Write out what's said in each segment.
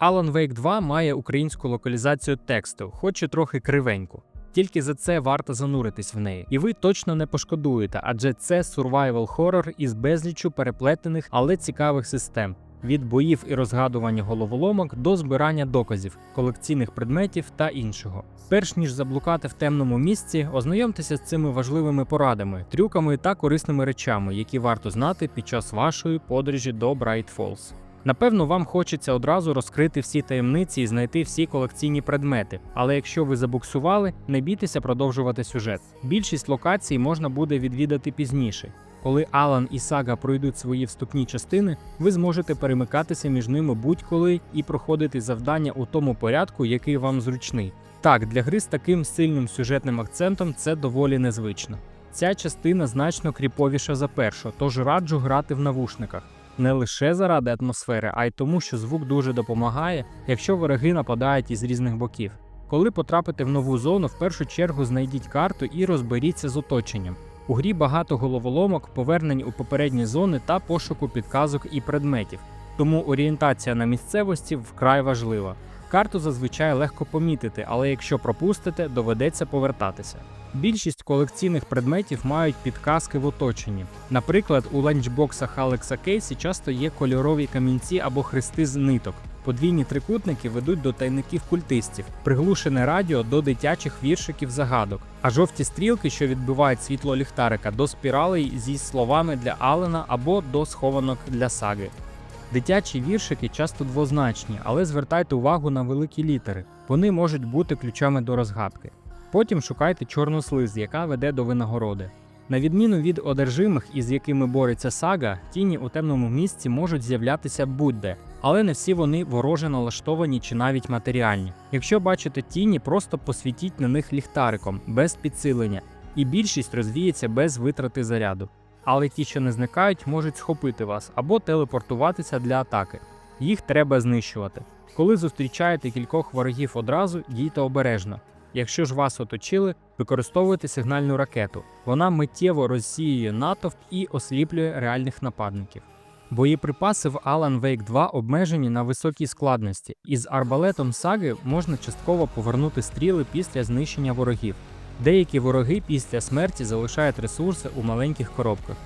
Alan Wake 2 має українську локалізацію тексту, хоч і трохи кривеньку. Тільки за це варто зануритись в неї, і ви точно не пошкодуєте, адже це survival хоррор із безліччю переплетених, але цікавих систем. Від боїв і розгадування головоломок до збирання доказів, колекційних предметів та іншого. Перш ніж заблукати в темному місці, ознайомтеся з цими важливими порадами, трюками та корисними речами, які варто знати під час вашої подорожі до Bright Falls. Напевно, вам хочеться одразу розкрити всі таємниці і знайти всі колекційні предмети, але якщо ви забуксували, не бійтеся продовжувати сюжет. Більшість локацій можна буде відвідати пізніше. Коли Алан і Сага пройдуть свої вступні частини, ви зможете перемикатися між ними будь-коли і проходити завдання у тому порядку, який вам зручний. Так, для гри з таким сильним сюжетним акцентом це доволі незвично. Ця частина значно кріповіша за першу, тож раджу грати в навушниках. Не лише заради атмосфери, а й тому, що звук дуже допомагає, якщо вороги нападають із різних боків. Коли потрапите в нову зону, в першу чергу знайдіть карту і розберіться з оточенням. У грі багато головоломок, повернень у попередні зони та пошуку підказок і предметів, тому орієнтація на місцевості вкрай важлива. Карту зазвичай легко помітити, але якщо пропустите, доведеться повертатися. Більшість колекційних предметів мають підказки в оточенні. Наприклад, у ланчбоксах Алекса Кейсі часто є кольорові камінці або хрести з ниток. Подвійні трикутники ведуть до тайників культистів, приглушене радіо до дитячих віршиків загадок, а жовті стрілки, що відбивають світло ліхтарика, до спіралей зі словами для Алена або до схованок для саги. Дитячі віршики часто двозначні, але звертайте увагу на великі літери. Вони можуть бути ключами до розгадки. Потім шукайте чорну слиз, яка веде до винагороди. На відміну від одержимих, із якими бореться сага, тіні у темному місці можуть з'являтися будь-де, але не всі вони вороже налаштовані чи навіть матеріальні. Якщо бачите тіні, просто посвітіть на них ліхтариком, без підсилення, і більшість розвіється без витрати заряду. Але ті, що не зникають, можуть схопити вас або телепортуватися для атаки. Їх треба знищувати. Коли зустрічаєте кількох ворогів одразу, дійте обережно. Якщо ж вас оточили, використовуйте сигнальну ракету. Вона миттєво розсіює натовп і осліплює реальних нападників. Боєприпаси в Alan Wake 2 обмежені на високій складності, і з арбалетом саги можна частково повернути стріли після знищення ворогів. Деякі вороги після смерті залишають ресурси у маленьких коробках.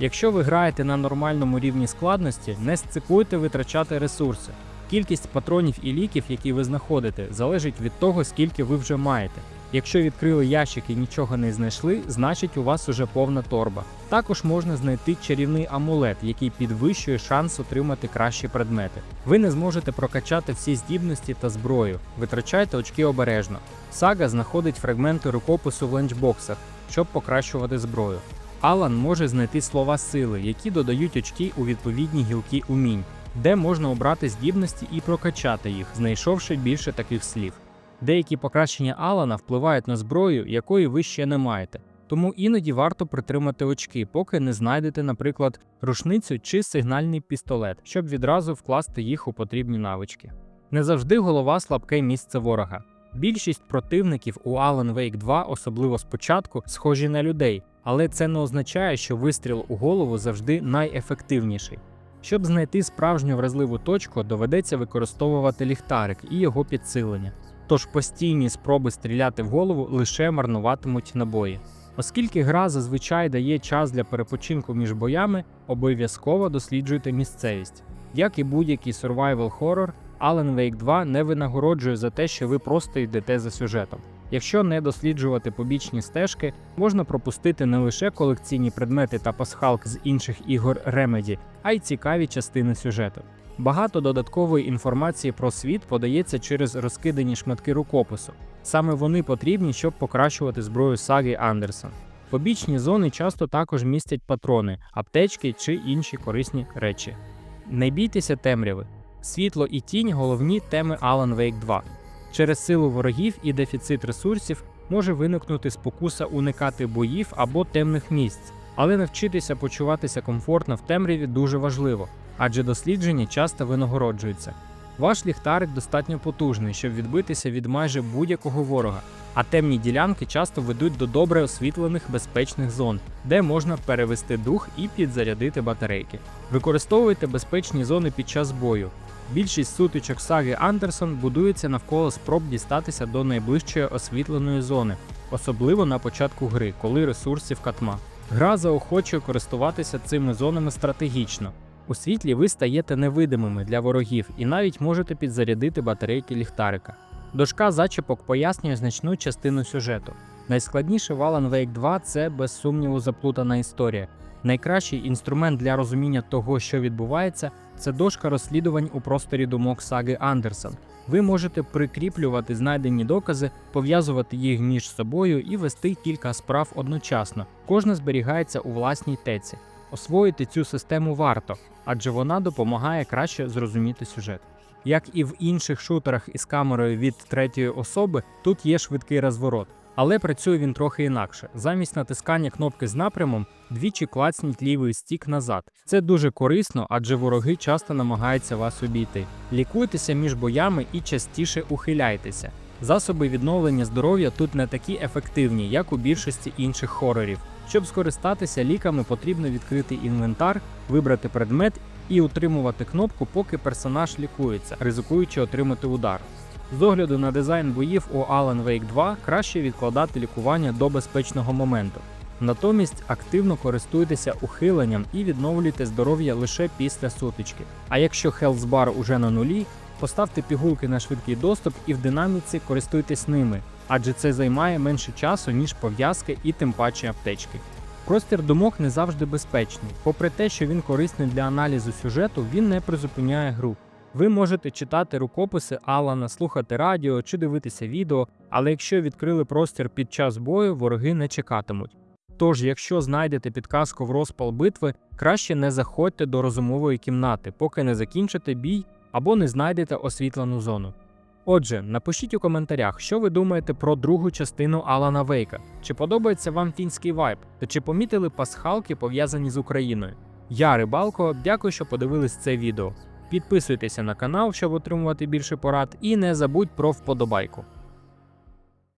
Якщо ви граєте на нормальному рівні складності, не сцикуйте витрачати ресурси. Кількість патронів і ліків, які ви знаходите, залежить від того, скільки ви вже маєте. Якщо відкрили ящик і нічого не знайшли, значить у вас уже повна торба. Також можна знайти чарівний амулет, який підвищує шанс отримати кращі предмети. Ви не зможете прокачати всі здібності та зброю. Витрачайте очки обережно. Сага знаходить фрагменти рукопису в ленчбоксах, щоб покращувати зброю. Алан може знайти слова сили, які додають очки у відповідні гілки умінь, де можна обрати здібності і прокачати їх, знайшовши більше таких слів. Деякі покращення Алана впливають на зброю, якої ви ще не маєте. Тому іноді варто притримати очки, поки не знайдете, наприклад, рушницю чи сигнальний пістолет, щоб відразу вкласти їх у потрібні навички. Не завжди голова слабке місце ворога. Більшість противників у Alan Wake 2, особливо спочатку, схожі на людей, але це не означає, що вистріл у голову завжди найефективніший. Щоб знайти справжню вразливу точку, доведеться використовувати ліхтарик і його підсилення. Тож постійні спроби стріляти в голову лише марнуватимуть набої. Оскільки гра зазвичай дає час для перепочинку між боями, обов'язково досліджуйте місцевість. Як і будь-який survival horror, Alan Wake 2 не винагороджує за те, що ви просто йдете за сюжетом. Якщо не досліджувати побічні стежки, можна пропустити не лише колекційні предмети та пасхалки з інших ігор Remedy, а й цікаві частини сюжету. Багато додаткової інформації про світ подається через розкидані шматки рукопису. Саме вони потрібні, щоб покращувати зброю саги Андерсон. Побічні зони часто також містять патрони, аптечки чи інші корисні речі. Не бійтеся темряви. Світло і тінь головні теми Alan Wake 2. Через силу ворогів і дефіцит ресурсів може виникнути спокуса уникати боїв або темних місць, але навчитися почуватися комфортно в темряві дуже важливо, адже дослідження часто винагороджуються. Ваш ліхтарик достатньо потужний, щоб відбитися від майже будь-якого ворога, а темні ділянки часто ведуть до добре освітлених безпечних зон, де можна перевести дух і підзарядити батарейки. Використовуйте безпечні зони під час бою. Більшість сутичок саги Андерсон будується навколо спроб дістатися до найближчої освітленої зони, особливо на початку гри, коли ресурсів катма. Гра заохочує користуватися цими зонами стратегічно. У світлі ви стаєте невидимими для ворогів і навіть можете підзарядити батарейки ліхтарика. Дошка зачіпок пояснює значну частину сюжету. Найскладніше в Alan Wake 2 це без сумніву заплутана історія. Найкращий інструмент для розуміння того, що відбувається, це дошка розслідувань у просторі думок саги Андерсон. Ви можете прикріплювати знайдені докази, пов'язувати їх між собою і вести кілька справ одночасно. Кожна зберігається у власній теці. Освоїти цю систему варто, адже вона допомагає краще зрозуміти сюжет. Як і в інших шутерах із камерою від третьої особи, тут є швидкий розворот. Але працює він трохи інакше. Замість натискання кнопки з напрямом двічі клацніть лівий стік назад. Це дуже корисно, адже вороги часто намагаються вас обійти. Лікуйтеся між боями і частіше ухиляйтеся. Засоби відновлення здоров'я тут не такі ефективні, як у більшості інших хорорів. Щоб скористатися ліками, потрібно відкрити інвентар, вибрати предмет і утримувати кнопку, поки персонаж лікується, ризикуючи отримати удар. З огляду на дизайн боїв у Alan Wake 2 краще відкладати лікування до безпечного моменту. Натомість активно користуйтеся ухиленням і відновлюйте здоров'я лише після сутички. А якщо Bar уже на нулі, поставте пігулки на швидкий доступ і в динаміці користуйтесь ними, адже це займає менше часу, ніж пов'язки і тим паче аптечки. Простір думок не завжди безпечний. Попри те, що він корисний для аналізу сюжету, він не призупиняє гру. Ви можете читати рукописи Алана, слухати радіо чи дивитися відео, але якщо відкрили простір під час бою, вороги не чекатимуть. Тож, якщо знайдете підказку в розпал битви, краще не заходьте до розумової кімнати, поки не закінчите бій або не знайдете освітлену зону. Отже, напишіть у коментарях, що ви думаєте про другу частину Алана Вейка. Чи подобається вам фінський вайб, та чи помітили пасхалки пов'язані з Україною? Я Рибалко, дякую, що подивились це відео. Підписуйтеся на канал, щоб отримувати більше порад, і не забудь про вподобайку.